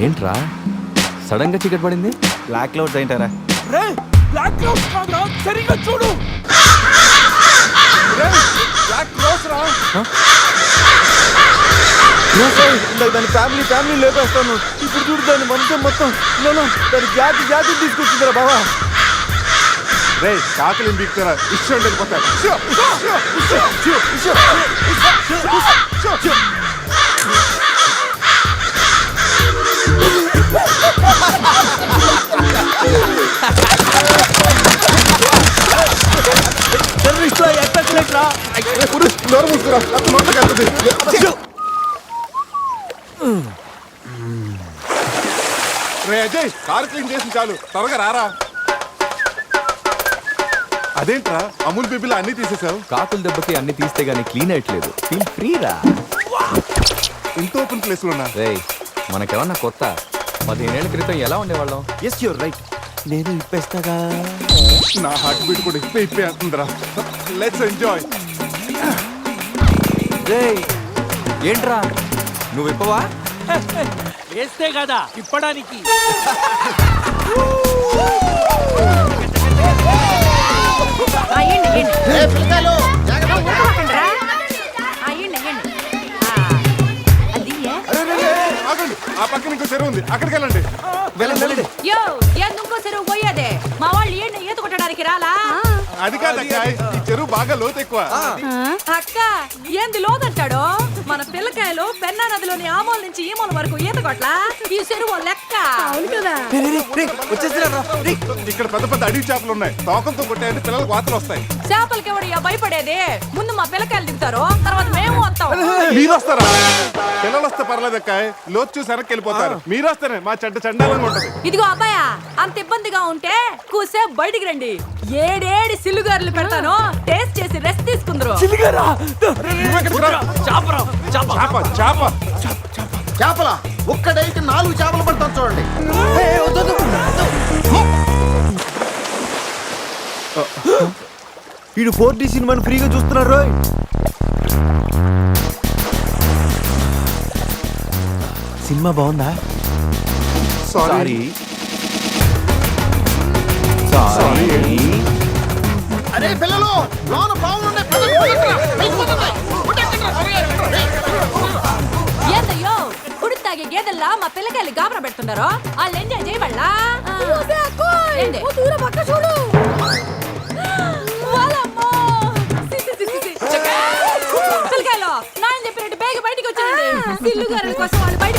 ఏంట్రా సడన్గా చీకటి పడింది బ్లాక్ క్లౌడ్స్ ఏంటారా రే బ్లాక్ క్లౌడ్స్ కాదురా సరిగ్గా చూడు రే బ్లాక్ క్లౌడ్స్ రా దాని ఫ్యామిలీ ఫ్యామిలీ లేపేస్తాను ఇప్పుడు చూడు దాని వంశం మొత్తం నేను దాని జాతి జాతి తీసుకొచ్చిందిరా బావా రే కాకలి బీక్తారా ఇష్టం టెర్రరిస్టులు ఎత్తట్లేట్రా నోరు మూసుకురా అత్త నోట్లోకి వెళ్తుంది రే అజయ్ కార్ క్లీన్ చేసి చాలు. త్వరగా రారా. అదేంట్రా? అమూల్ బేబీలో అన్ని తీసేసావు? కాకుల దెబ్బకి అన్ని తీస్తే గానీ క్లీన్ అయ్యట్లేదు. ఫీల్ ఫ్రీ రా ఇంత ఓపెన్ ప్లేస్ ఉన్నా. రే మనకేమన్నా కొత్త? పదిహేనేళ్ళ క్రితం ఎలా ఉండేవాళ్ళం? ఎస్ యూర్ రైట్ నేను ఇప్పేస్తాగా. నా హార్ట్ బీట్ కూడా ఇప్పే ఇప్పే అంటుందిరా. లెట్స్ ఎంజాయ్ ఏంట్రా? నువ్వు ఇప్పవా? వేస్తే కదా ఇప్పడానికి. ఆ, ఆ పక్కన ఇంకో చెరువు ఉంది. అక్కడికి వెళ్ళండి. వెళ్ళండి వెళ్ళండి. యో ఏంది ఇంకో చెరువు పోయేదే? మా వాళ్ళు ఏంటి ఈత కొట్టడానికి రాలా? అది కాదక్క ఈ చెరువు బాగా లోతు ఎక్కువ. అక్క ఏంది లోదంటాడు మన పిల్లకాయలు పెన్నా నదిలోని ఆ మూల నుంచి ఈ మూల వరకు ఈత కొట్ల? ఈ చెరువు లెక్క. అవును కదా. వచ్చేసిరా ఇక్కడ పెద్ద పెద్ద అడవి చేపలు ఉన్నాయి. తోకలతో కొట్టాయంటే పిల్లలకు వాతలు వస్తాయి. చేపలకి ఎవడయ్యా భయపడేది? ముందు మా పిల్లకాయలు దిగుతారు తర్వాత మేము వస్తాం. మీరు వస్తారా? పిల్లలు వస్తే పర్లేదు అక్క. లోతు చూసి వెనక్కి వెళ్ళిపోతారు. మీరు వస్తేనే మా చెడ్డ చండాలంగా ఉంటది. ఇదిగో అబ్బాయా అంత ఇబ్బందిగా ఉంటే కూసే బయటికి రండి. ఏడేడి సిల్లుగారులు పెడతాను టేస్ట్ చేసి రెస్ట్ తీసుకుందరు. చాప చేప చేప. చేపల? ఒక్కడైతే నాలుగు చేపలు పడతాను చూడండి. వీడు ఫోర్ డి సినిమాని ఫ్రీగా చూస్తున్నారు రోయ్. సినిమా బాగుందా? సారీ సారీ అరే పిల్లలు లోన పావులు ఉన్నాయి. ఏందయ్యో? తాగే గేదెల్లా మా పిల్లకాయలు గాబరా పెడుతున్నారు? వాళ్ళు ఎంజాయ్ చేయబడలా? C, C. పిల్లకాయలు నాయన చెప్పినట్టు బేగ బయటికి వచ్చేయండి. సిల్లు గారుల కోసం వాళ్ళు బయటికి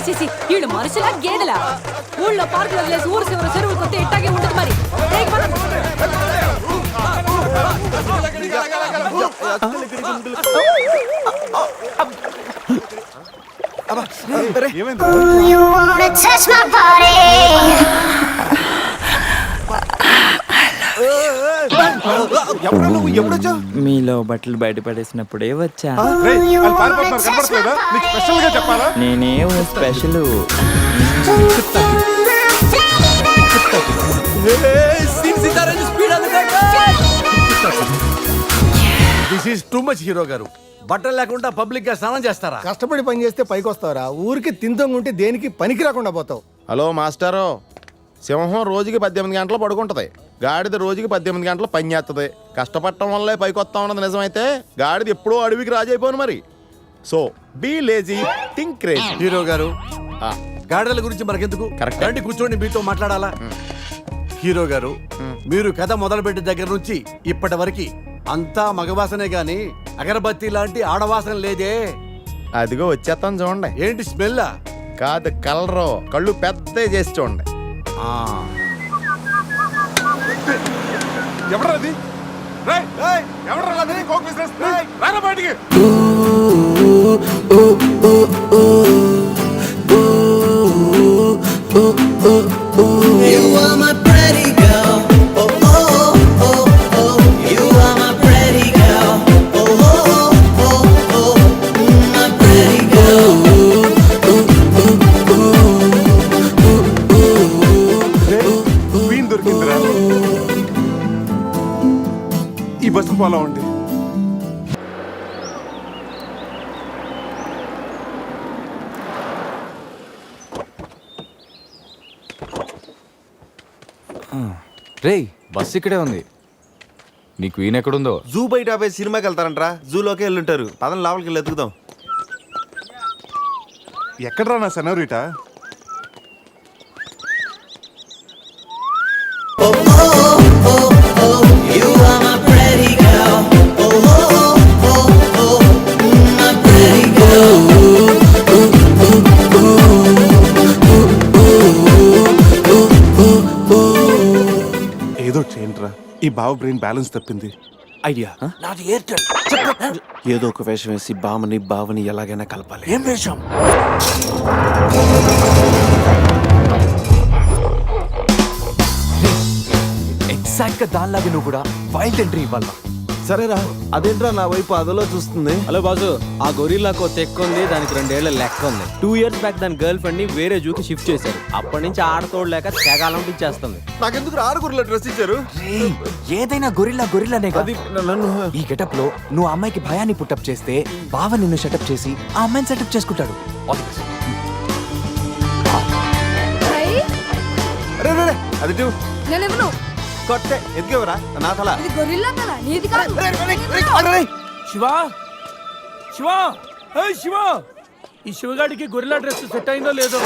ಸಿಸಿ ಇವಳು ಮನುಷ್ಯಲ ಗೇಡಲ ಊಳ್ಳ ಪಾರ್ಕ್ಲಲ್ಲಿ ಊರು ಸಿವರ ಸೆರವು ಕೊತ್ತೆ ಇಟ್ಟಾಗೆ ಉಂಟು ಮಾಡಿ You wanna touch my body నువ్వు? మీలో బట్టలు బయట పడేసినప్పుడే వచ్చా. స్పెషల్గా చెప్పాలా? నేనేం special. This is too much hero గారు. బట్టలు లేకుండా పబ్లిక్గా స్నానం చేస్తారా? కష్టపడి పని చేస్తే పైకి వస్తావరా. ఊరికి తింతంగుంటే దేనికి పనికి రాకుండా పోతావు. హలో మాస్టారు. సింహం రోజుకి పద్దెనిమిది గంటలు పడుకుంటది. గాడిద రోజుకి పద్దెనిమిది గంటలు పని చేస్తుంది కష్టపడటం వల్లే పైకి వస్తా ఉన్నది నిజమైతే గాడిద ఎప్పుడూ అడవికి రాజైపోను మరి. So be lazy think craze hero గారు గాడిదల గురించి మనకెందుకు? Correct. రండి కూర్చోండి మీతో మాట్లాడాలా? హీరో గారు మీరు కథ మొదలుపెట్టిన దగ్గర నుంచి ఇప్పటి వరకు అంతా మగవాసనే గాని అగరబత్తి లాంటి ఆడవాసన లేదే. అదిగో వచ్చేస్తాను చూడండి. ఏంటి స్మెల్ కాదు కలరు కళ్ళు పెద్ద చేసి చూడండి. ఎవరు అది కోక్ బిజినెస్ రారా బయటికి. బస్ ఇక్కడే ఉంది. నీ క్వీన్ ఎక్కడుందో? జూ బయట ఆపే సినిమాకి వెళ్తారంట్రా. జూలోకి వెళ్ళుంటారు. పదం లోపలికి వెళ్ళి ఎత్తుకుదాం ఎక్కడ్రా నా సెనోరిటా? ఈ బావ బ్రెయిన్ బ్యాలెన్స్ తప్పింది. ఐడియా నాది ఎయిర్టెల్ ఏదో ఒక వేషం వేసి బామని బావని ఎలాగైనా కలపాలి. ఏం వేషం? ఎగ్జాక్ట్గా దానిలాగా నువ్వు కూడా వైల్డ్ ఎంట్రీ ఇవ్వాలా? సరేరా అదేంట్రా నా వైపు అదలో చూస్తుంది? హలో బాసు ఆ గొరిల్లాకు తెక్క ఉంది దానికి రెండేళ్ళ లెక్క ఉంది. టూ ఇయర్స్ బ్యాక్ దాని గర్ల్ ఫ్రెండ్ని వేరే జూకి షిఫ్ట్ చేశారు. అప్పటి నుంచి ఆడతోడలేక తెగాలంటించేస్తుంది నాకెందుకు ఆరుగురులో డ్రెస్ ఇచ్చారు? ఏదైనా గొరిల్లా గొరిల్లానే అది నన్ను ఈ గెటప్లో నువ్వు అమ్మాయికి భయాన్ని పుట్టప్ చేస్తే బావ నిన్ను సెటప్ చేసి ఆ అమ్మాయిని సెటప్ చేసుకుంటాడు. అది కొట్టే. ఎదిగేవరా? నా తల ఇది గొరిల్లా తల నీది కాదు. శివ? శివ? ఏ శివ! ఈ శివగాడికి గొరిల్లా డ్రెస్ సెట్ అయిందో లేదో?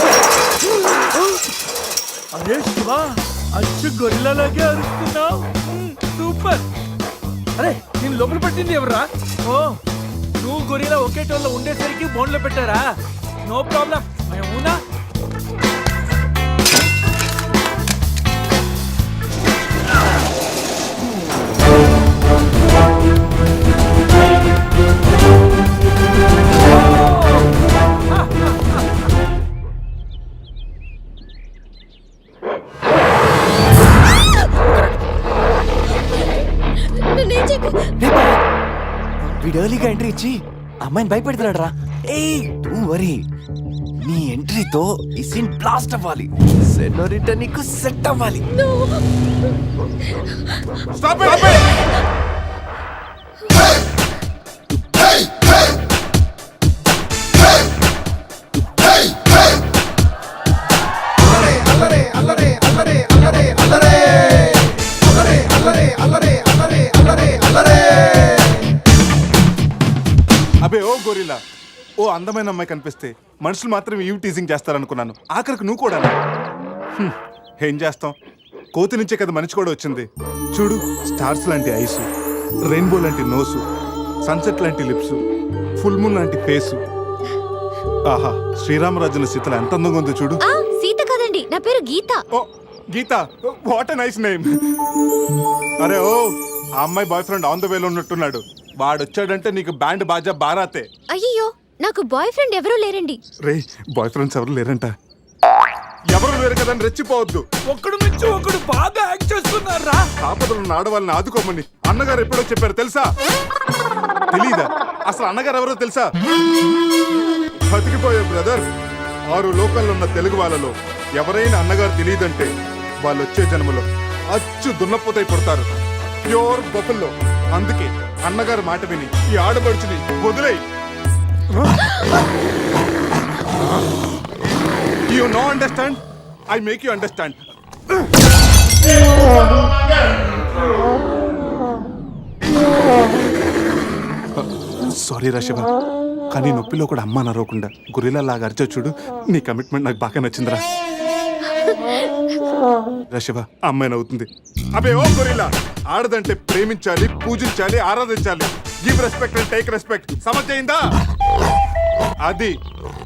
అరే శివ అచ్చు గొరిల్లాలాగే అరుస్తున్నావు. సూపర్. అరే నేను లోపల పట్టింది ఎవర్రా? ఓ నువ్వు గొరిల్లా ఒకే టోన్లో ఉండేసరికి బోన్లో పెట్టారా? No problem. అవునా వీడు ఎర్లీగా ఎంట్రీ ఇచ్చి అమ్మాయిని భయపెడుతున్నాడు రా ఏ వరీ నీ ఎంట్రీతో ఈ సీన్ బ్లాస్ట్ అవ్వాలి. సెనోరిట నీకు సెట్ అవ్వాలి. Stop it! అందమైన అమ్మాయి కనిపిస్తే మనుషులు మాత్రం ఇవి టీజింగ్ చేస్తారనుకున్నాను. ఆఖరికి నువ్వు కూడా ఏం చేస్తాం? కోతి నుంచే కదా మనిషి కూడా వచ్చింది. చూడు స్టార్స్ లాంటి ఐస్ రెయిన్బో లాంటి నోసు సన్సెట్ లాంటి లిప్స్ ఫుల్ మూన్ లాంటి ఫేసు. ఆహా శ్రీరామరాజుల సీతలు ఎంత అందంగా ఉందో చూడు. ఆ సీత కదండి. నా పేరు గీత. ఓ గీత వాట్ నైస్ నేమ్. అరే ఓ ఆ అమ్మాయి బాయ్ ఫ్రెండ్ ఆన్ ద వేలో ఉన్నట్టున్నాడు. వాడు వచ్చాడంటే నీకు బ్యాండ్ బాజా బారాతే. అయ్యో నాకు బాయ్ ఫ్రెండ్ ఎవరూ లేరండి. రే బాయ్ ఫ్రెండ్స్ ఎవరు లేరంట. ఎవరు లేరు కదా అని రెచ్చిపోవద్దు. ఒకడు మించి ఒకడు బాగా యాక్ట్ చేస్తున్నారా? ఆపదలు ఉన్న ఆడవాళ్ళని ఆదుకోమని అన్నగారు ఎప్పుడో చెప్పారు తెలుసా? తెలీదా? అసలు అన్నగారు ఎవరో తెలుసా? బతికిపోయే బ్రదర్ ఆరు లోకల్లో ఉన్న తెలుగు వాళ్ళలో ఎవరైనా అన్నగారు తెలియదంటే వాళ్ళు వచ్చే జన్మలో అచ్చు దున్నపోతై పుడతారు. ప్యూర్ బొఫల్లో అందుకే అన్నగారు మాట విని ఈ ఆడబడుచుని వదిలేయి. You no understand I make you understand sorry రా శివ కానీ నొప్పిలో కూడా అమ్మ నరవకుండా గురిలా లాగా అరిచా చూడు. నీ కమిట్మెంట్ నాకు బాగా నచ్చిందిరా. రా శివ అమ్మాయి నవ్వుతుంది. అబే ఓ గొరిలా ఆడదంటే ప్రేమించాలి పూజించాలి ఆరాధించాలి. Give respect and take respect సమర్థయిందా అది.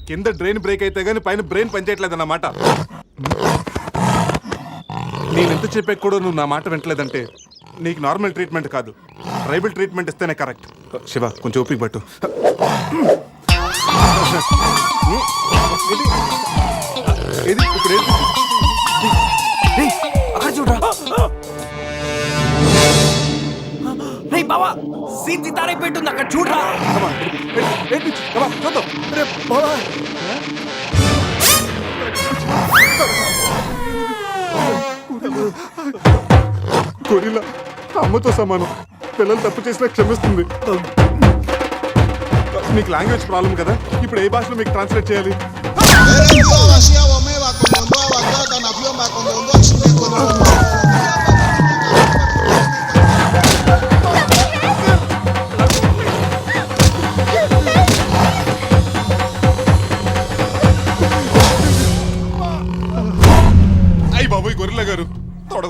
కింద డ్రైన్ బ్రేక్ అయితే గానీ పైన బ్రెయిన్ పనిచేయట్లేదు అన్నమాట నేను ఎంత చెప్పాక కూడా నువ్వు నా మాట వింటలేదంటే నీకు నార్మల్ ట్రీట్మెంట్ కాదు. ట్రైబల్ ట్రీట్మెంట్ ఇస్తేనే కరెక్ట్ శివ కొంచెం ఓపిక పట్టు. ఇది ఇప్పుడు సీన్ సితారైపోయింటుంది అక్కడ చూడరా చూద్దాం. అమ్మతో సమానం పిల్లలు తప్పు చేసినా క్షమిస్తుంది మీకు లాంగ్వేజ్ ప్రాబ్లం కదా ఇప్పుడు ఏ భాషలో మీకు ట్రాన్స్లేట్ చేయాలి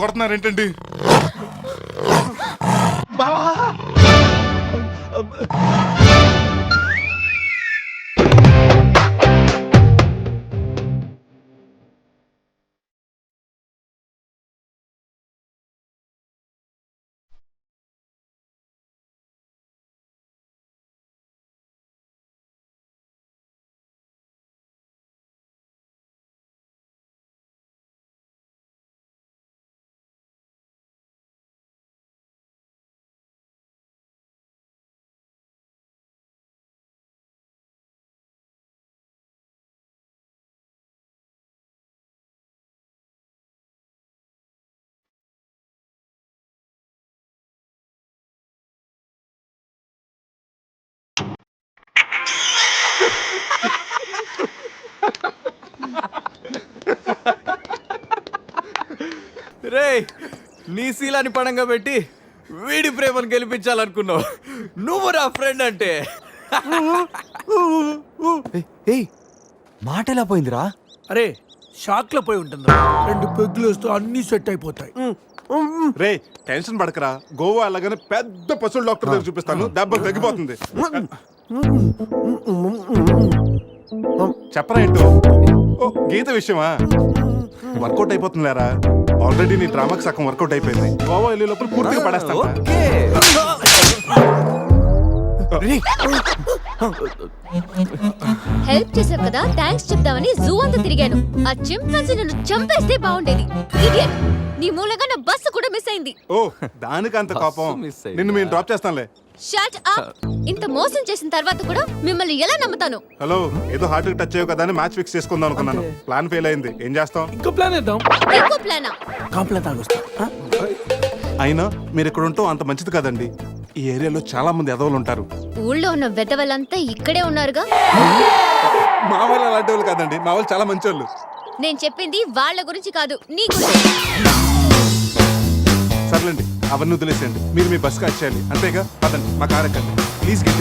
కొడుతున్నారు ఏంటండి? రే నీ శీలాన్ని పడంగా పెట్టి వీడి ప్రేమను గెలిపించాలనుకున్నావు. నువ్వు నా ఫ్రెండ్ అంటే. ఏయ్ మాట ఎలా పోయిందిరా? అరే షాక్లో పోయి ఉంటుంది? రెండు పెగ్గులు వస్తూ అన్ని సెట్ అయిపోతాయి. రే టెన్షన్ పడకరా. గోవా అలాగనే పెద్ద పశువుల డాక్టర్ దగ్గర చూపిస్తాను. దెబ్బ తగ్గిపోతుంది. చెప్పరా ఏంటో? ఓ, గీత విషయమా? వర్కౌట్ అయిపోతుంది లేరా ఆల్రెడీ నీ డ్రామాకి సగం వర్కౌట్ అయిపోయింది. గోవా వెళ్ళే లోపల పూర్తిగా పడేస్తాను ఓకే హెల్ప్ చేసావు కదా థ్యాంక్స్ చెప్దామని జూ అంతా తిరిగాను. ఆ చింపాంజీ నన్ను చంపేస్తే బాగుండేది. ఇడియట్ నీ మూలంగా నా బస్సు కూడా మిస్ అయింది. ఓ దానికి అంత కోపం. miss అయిందా? నిన్ను మేము డ్రాప్ చేస్తాంలే షట్ అప్ ఇంత మోసం చేసిన తర్వాత కూడా మిమ్మల్ని ఎలా నమ్ముతాను? హలో ఏదో హార్ట్ టచ్ అయ్యో కదా అని మ్యాచ్ ఫిక్స్ చేసుకుందాం అనుకున్నాను. ప్లాన్ ఫెయిల్ అయింది. ఏం చేస్తాం? ఇంకో ప్లాన్ వేద్దాం. ఇంకో ప్లానా కాంప్లైంట్ తాగొస్తా. ఆ? అయినా మీరు ఇక్కడ ఉంటాం అంత మంచిది కదండి. ఈ ఏరియాలో చాలా మంది ఎదవలు ఉంటారు. ఊళ్ళో ఉన్న వెధవలంతా ఇక్కడే ఉన్నారుగా? మా వాళ్ళు అలాంటి వాళ్ళు కాదండి. మా వాళ్ళు చాలా మంచి వాళ్ళు నేను చెప్పింది వాళ్ళ గురించి కాదు నీ గురించి. సర్లేండి అవన్నీ వదిలేసేయండి. మీరు మీ బస్కి వచ్చేయాలి. అంతేగా? పదండి మా కార్ ఎక్కండి. Please get